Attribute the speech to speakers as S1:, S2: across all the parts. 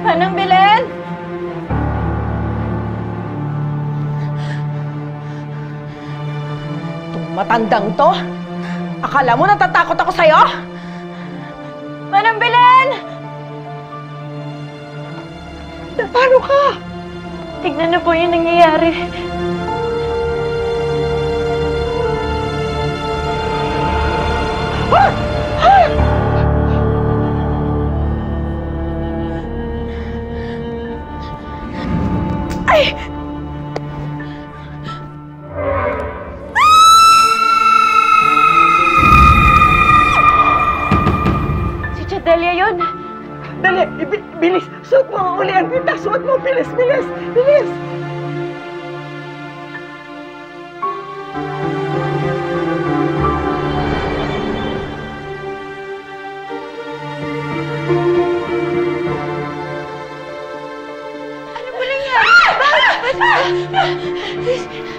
S1: Manang Belen! Itong matandang to, akala mo natatakot ako sa'yo?
S2: Manang Belen!
S1: Paano ka?
S2: Tignan na po yung nangyayari. Si Chadelia yun.
S1: Dali, bilis! Suot mo ang ulian kita! Suot mo! Bilis, bilis! Bilis!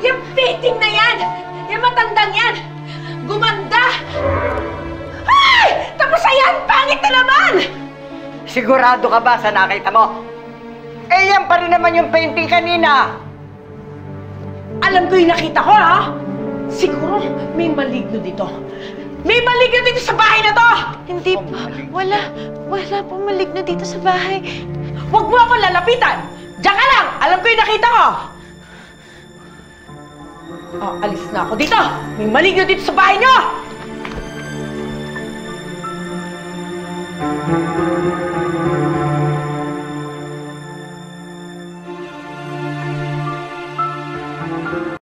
S1: Yung fitting na yan! Yung matandang yan! Gumanda! Ay! Tapos ayan! Pangit na naman!
S3: Sigurado ka ba sa nakita mo? Eh, yan pa rin naman yung painting kanina.
S1: Alam ko yung nakita ko, ha? Siguro may maligno dito. May maligno dito sa bahay na to!
S2: Hindi. Wala. Wala po maligno dito sa bahay.
S1: Huwag mo akong lalapitan! Diyan ka lang! Alam ko yung nakita ko! Oh, alis na ako dito! May maligno dito sa bahay niyo!